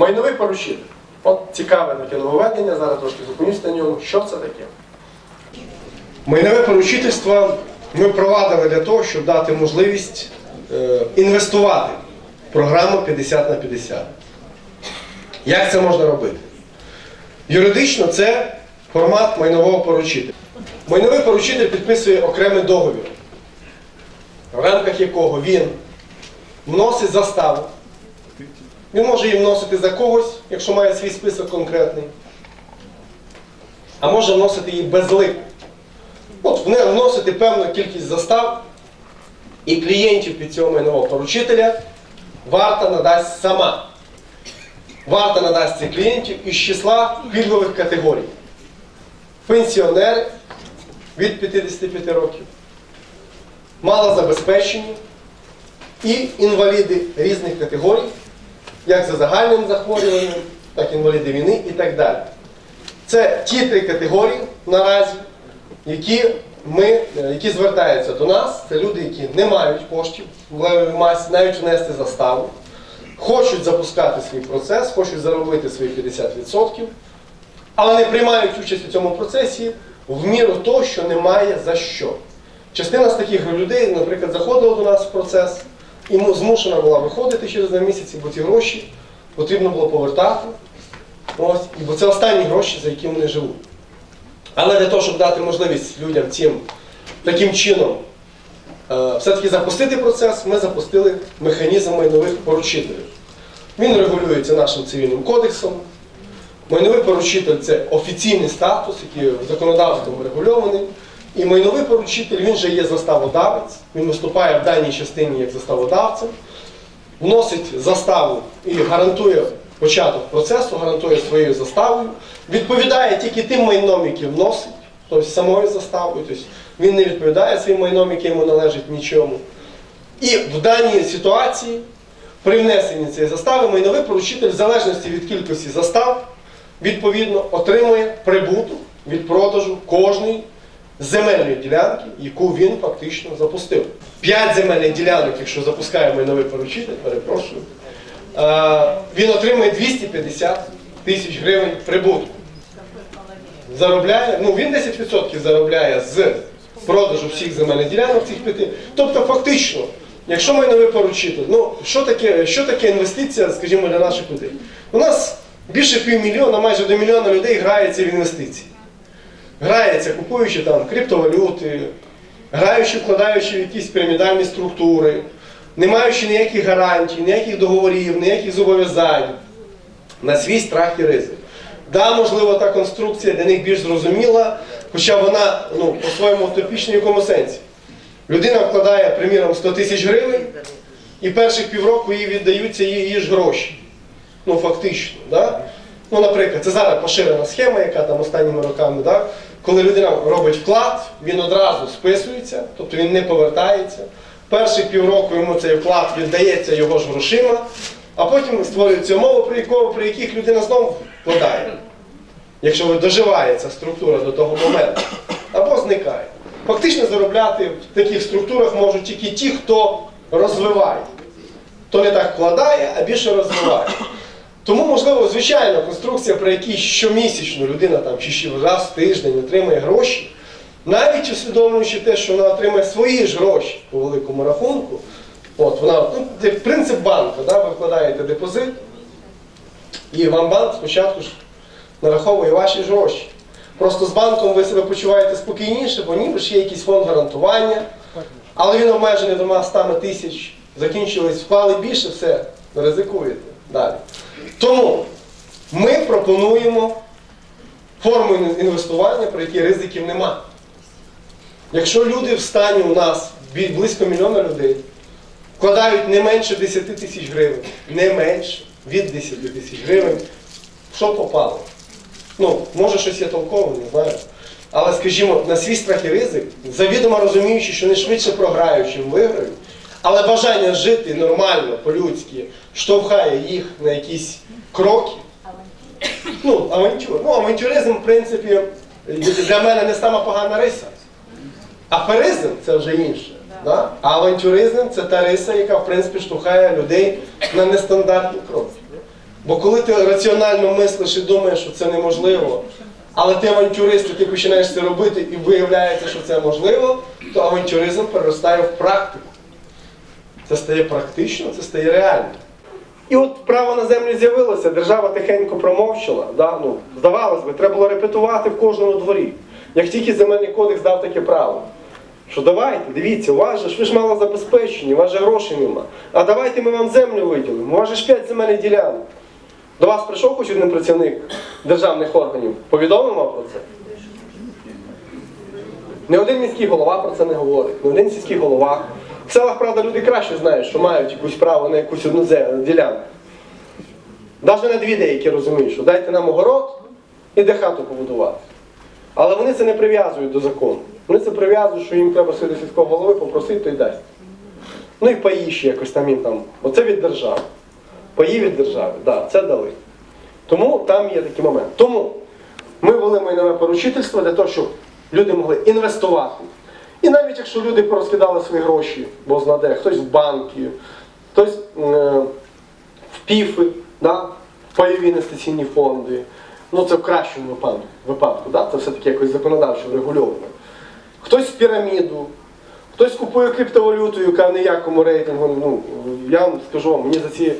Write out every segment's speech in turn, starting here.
Майновий поручитель. От цікаве таке нововведення, зараз трошки зупинюсь на ньому. Що це таке? Майнове поручительство ми впровадили для того, щоб дати можливість е, інвестувати в програму 50 на 50. Як це можна робити? Юридично це формат майнового поручителя. Майновий поручитель підписує окремий договір, в рамках якого він вносить заставу. Він може її вносити за когось, якщо має свій список конкретний, а може вносити її без лику. От вносити певну кількість застав, і клієнтів під цього майнового поручителя варта надасть сама. Варта надасть цих клієнтів із числа пільгових категорій. Пенсіонери від 55 років, малозабезпечені і інваліди різних категорій, як за загальним захворюванням, так і інваліди війни і так далі. Це ті три категорії наразі, які, ми, е, які звертаються до нас. Це люди, які не мають коштів в масі, навіть внести заставу, хочуть запускати свій процес, хочуть заробити свої 50%, але не приймають участь у цьому процесі в міру того, що немає за що. Частина з таких людей, наприклад, заходила до нас в процес і змушена була виходити через два місяці, бо ці гроші потрібно було повертати. Ось, і бо це останні гроші, за які вони живуть. Але для того, щоб дати можливість людям цим таким чином е, все-таки запустити процес, ми запустили механізм майнових поручителів. Він регулюється нашим цивільним кодексом. Майновий поручитель це офіційний статус, який законодавством регульований. І майновий поручитель він же є заставодавець, він виступає в даній частині як заставодавцем, вносить заставу і гарантує початок процесу, гарантує своєю заставою, відповідає тільки тим майном, яке вносить, тобто самою заставою, тобто він не відповідає своїм майном, яке йому належить нічому. І в даній ситуації, при внесенні цієї застави, майновий поручитель, в залежності від кількості застав, відповідно отримує прибуток від продажу кожної земельної ділянки, яку він фактично запустив. П'ять земельних ділянок, якщо запускає майновий поручитель, перепрошую, е, він отримує 250 тисяч гривень прибутку. Заробляє, ну він 10% заробляє з продажу всіх земельних ділянок цих п'яти. Тобто, фактично, якщо майновий поручитель, ну що таке, що таке інвестиція, скажімо, для наших людей? У нас більше півмільйона, майже до мільйона людей грається в інвестиції. Грається, купуючи там криптовалюти, граючи, вкладаючи в якісь пірамідальні структури, не маючи ніяких гарантій, ніяких договорів, ніяких зобов'язань на свій страх і ризик. Да, можливо, та конструкція для них більш зрозуміла, хоча вона ну, по-своєму утопічна якому сенсі. Людина вкладає, приміром, 100 тисяч гривень, і перших півроку їй віддаються її ж гроші. Ну, фактично. Да? Ну, наприклад, це зараз поширена схема, яка там останніми роками, да? Коли людина робить вклад, він одразу списується, тобто він не повертається. Перші півроку йому цей вклад віддається його ж грошима, а потім створюються умови, при, якого, при яких людина знову вкладає. Якщо доживає ця структура до того моменту, або зникає. Фактично заробляти в таких структурах можуть тільки ті, хто розвиває. Хто не так вкладає, а більше розвиває. Тому, можливо, звичайно, конструкція, при якій щомісячно людина там, чи раз в тиждень отримує гроші, навіть усвідомлюючи те, що вона отримує свої ж гроші по великому рахунку, от вона, ну, принцип банку, да, ви вкладаєте депозит, і вам банк спочатку ж нараховує ваші ж гроші. Просто з банком ви себе почуваєте спокійніше, бо ніби ж є якийсь фонд гарантування, але він обмежений двома 100 тисяч, закінчились, вклали більше, все, ризикуєте далі. Тому ми пропонуємо форму інвестування, при якій ризиків нема. Якщо люди в стані у нас близько мільйона людей вкладають не менше 10 тисяч гривень, не менше від 10 тисяч гривень, що попало? Ну, може щось є толкове, не знаю. Але, скажімо, на свій страх і ризик, завідомо розуміючи, що не швидше програють, чим виграють, але бажання жити нормально, по-людськи, штовхає їх на якісь кроки. Ну, авантюр. Ну, авантюризм, в принципі, для мене не сама погана риса. Аферизм це вже інше. Да? А авантюризм це та риса, яка в принципі штовхає людей на нестандартні кроки. Бо коли ти раціонально мислиш і думаєш, що це неможливо, але ти авантюрист, і ти починаєш це робити і виявляється, що це можливо, то авантюризм переростає в практику. Це стає практично, це стає реально. І от право на землю з'явилося, держава тихенько промовчала. Да? Ну, здавалось би, треба було репетувати в кожному дворі. Як тільки земельний кодекс дав таке право. Що давайте, дивіться, у вас же ж ви ж мало забезпечені, у вас же грошей нема. А давайте ми вам землю виділимо. У вас же ж 5 земельних ділянок. До вас прийшов хоч один працівник державних органів, повідомив вам про це? Не один міський голова про це не говорить, не один сільський голова. В селах, правда, люди краще знають, що мають якусь право на якусь одну ділянку. Навіть на дві деякі розуміють, що дайте нам огород і де хату побудувати. Але вони це не прив'язують до закону. Вони це прив'язують, що їм треба сюди сільського голови попросити, то й дасть. Ну і паї ще якось там їм там. Оце від держави. Паї від держави, да, це дали. Тому там є такий момент. Тому ми ввели майнове поручительство для того, щоб люди могли інвестувати. І навіть якщо люди порозкидали свої гроші, бо знаде, хтось в банки, хтось е, в піфи, да? в пайові інвестиційні фонди. Ну це в кращому випадку, випадку да? це все-таки якось законодавчо врегульовано. Хтось в піраміду, хтось купує криптовалюту, яка в ніякому рейтингу. Ну, я вам скажу мені за ці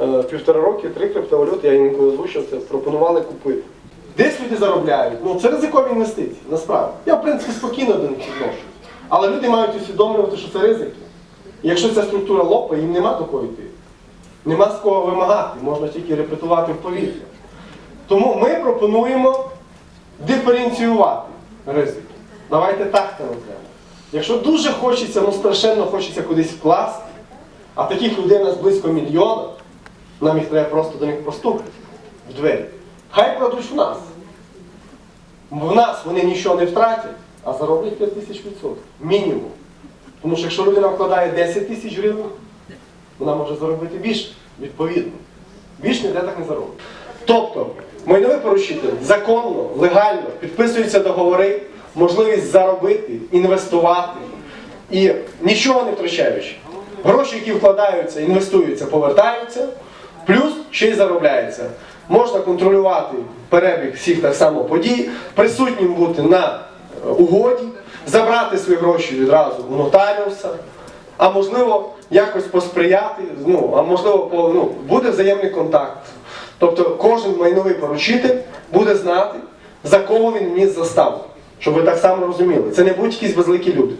е, півтора роки три криптовалюти, я інколи озвучив це, пропонували купити. Десь люди заробляють. Ну це ризикові інвестиції, насправді. Я, в принципі, спокійно до них відношусь. Але люди мають усвідомлювати, що це ризики. Якщо ця структура лопає, їм нема до кого йти. Нема з кого вимагати, можна тільки репетувати в повітря. Тому ми пропонуємо диференціювати ризики. Давайте так це назвемо. Якщо дуже хочеться, ну страшенно хочеться кудись вкласти, а таких людей у нас близько мільйона, нам їх треба просто до них постукати в двері. Хай кладуть в нас. В нас вони нічого не втратять, а зароблять 5 тисяч відсотків. Мінімум. Тому що якщо людина вкладає 10 тисяч гривень, вона може заробити більше, відповідно. Більш ніде так не заробить. Тобто, майновий поручитель законно, легально підписуються договори, можливість заробити, інвестувати і нічого не втрачаючи. Гроші, які вкладаються, інвестуються, повертаються, плюс ще й заробляється. Можна контролювати перебіг всіх так само подій, присутнім бути на угоді, забрати свої гроші відразу у нотаріуса, а можливо якось посприяти, ну, а можливо, ну, буде взаємний контакт. Тобто кожен майновий поручитель буде знати, за кого він вніс заставу. Щоб ви так само розуміли. Це не будь якісь безликі люди.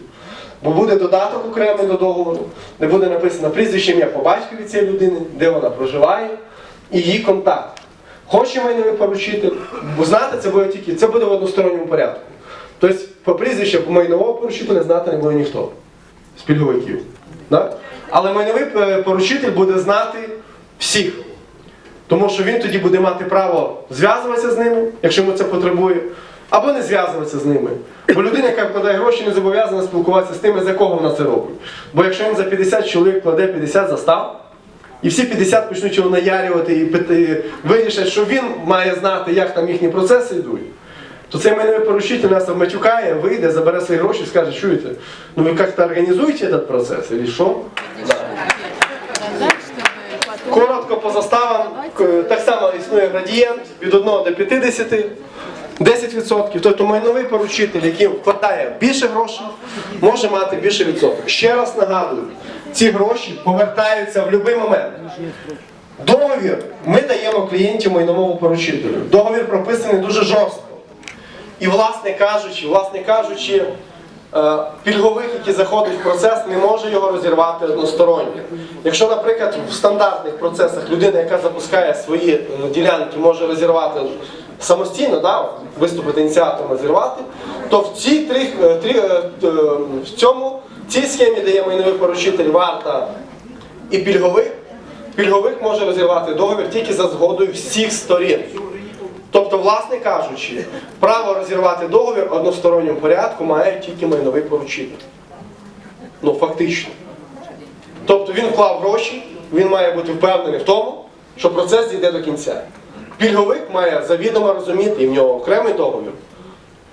Бо буде додаток окремий до договору, де буде написано прізвище ім'я по батькові цієї людини, де вона проживає, і її контакт. Хоче майновий поручитель, бо знати це буде тільки, це буде в односторонньому порядку. Тобто по прізвищу майнового поручителя знати не буде ніхто з пільговиків. Да? Але майновий е, поручитель буде знати всіх. Тому що він тоді буде мати право зв'язуватися з ними, якщо йому це потребує, або не зв'язуватися з ними. Бо людина, яка вкладає гроші, не зобов'язана спілкуватися з тими, за кого вона це робить. Бо якщо він за 50 чоловік кладе 50 застав, і всі 50 почнуть його наярювати і вирішать, що він має знати, як там їхні процеси йдуть, то цей майновий поручитель нас обматюкає, вийде, забере свої гроші і скаже, чуєте, ну ви як-то організуєте этот процес, или що? Коротко по заставам, так само існує градієнт від 1 до 50, 10%. Тобто майновий поручитель, який вкладає більше грошей, може мати більше відсоток. Ще раз нагадую, ці гроші повертаються в будь-який момент. Договір ми даємо клієнтів майновому поручителю. Договір прописаний дуже жорстко. І, власне кажучи, власне кажучи, е, пільговик, який заходить в процес, не може його розірвати односторонньо. Якщо, наприклад, в стандартних процесах людина, яка запускає свої е, ділянки, може розірвати самостійно, да, виступити ініціатором розірвати, то в цій три, е, три, в цьому цій схемі дає майновий поручитель варта і пільговик. Пільговик може розірвати договір тільки за згодою всіх сторін. Тобто, власне кажучи, право розірвати договір в односторонньому порядку має тільки майновий поручитель. Ну, фактично. Тобто він вклав гроші, він має бути впевнений в тому, що процес дійде до кінця. Пільговик має завідомо розуміти, і в нього окремий договір.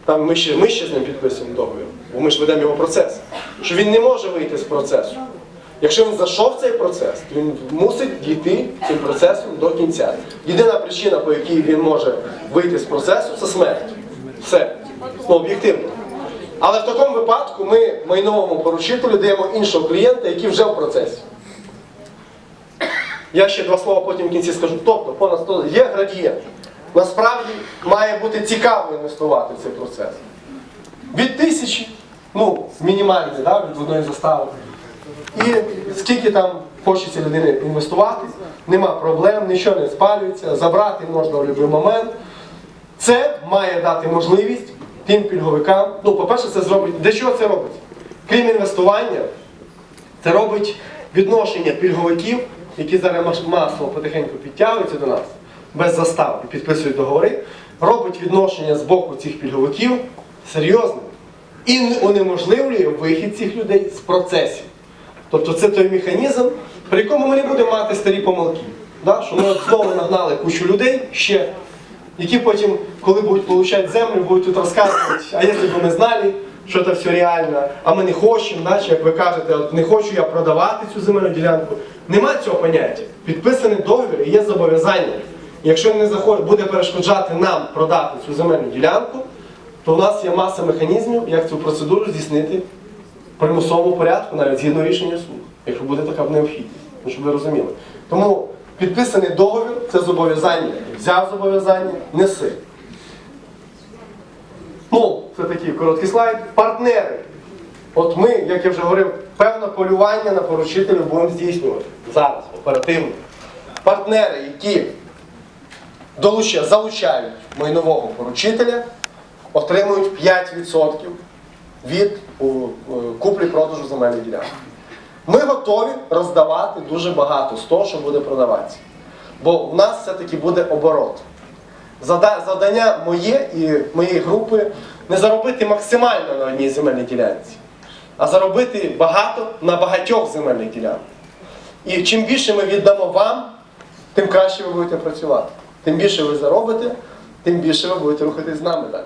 Там ми ще, ми ще з ним підписуємо договір, бо ми ж ведемо його процес. Що він не може вийти з процесу. Якщо він зайшов в цей процес, то він мусить дійти цим процесом до кінця. Єдина причина, по якій він може вийти з процесу, це смерть. Все. Ну, об'єктивно. Але в такому випадку ми майновому поручителю даємо іншого клієнта, який вже в процесі. Я ще два слова потім в кінці скажу. Тобто, понад 100 є градієнт. Насправді має бути цікаво інвестувати в цей процес. Від тисячі, ну, мінімальний, да, від одної застави. І скільки там хочеться людини інвестувати, нема проблем, нічого не спалюється, забрати можна в будь-який момент. Це має дати можливість тим пільговикам. Ну, по-перше, це зробить. Для чого це робить? Крім інвестування, це робить відношення пільговиків, які зараз масово потихеньку підтягуються до нас, без застав і підписують договори, робить відношення з боку цих пільговиків серйозним і унеможливлює вихід цих людей з процесів. Тобто це той механізм, при якому ми не будемо мати старі помилки. Да? Що ми знову нагнали кучу людей ще, які потім, коли будуть отримати землю, будуть тут розказувати, а якщо б ми знали, що це все реально, а ми не хочемо, наче, як ви кажете, от не хочу я продавати цю земельну ділянку. Нема цього поняття. Підписаний договір і є зобов'язання. Якщо не буде перешкоджати нам продати цю земельну ділянку, то в нас є маса механізмів, як цю процедуру здійснити примусовому порядку, навіть згідно рішення суду, якщо буде така необхідність. Ну, щоб ви розуміли. Тому підписаний договір це зобов'язання. Взяв зобов'язання, неси. Ну, це такий короткий слайд. Партнери. От ми, як я вже говорив, певне полювання на поручителів будемо здійснювати зараз, оперативно. Партнери, які долуча- залучають майнового поручителя, отримують 5% від куплі-продажу земельної ділянки. Ми готові роздавати дуже багато з того, що буде продаватися. Бо в нас все-таки буде оборот. Завдання моє і моєї групи не заробити максимально на одній земельній ділянці, а заробити багато на багатьох земельних ділянках. І чим більше ми віддамо вам, тим краще ви будете працювати. Тим більше ви заробите, тим більше ви будете рухатись з нами далі.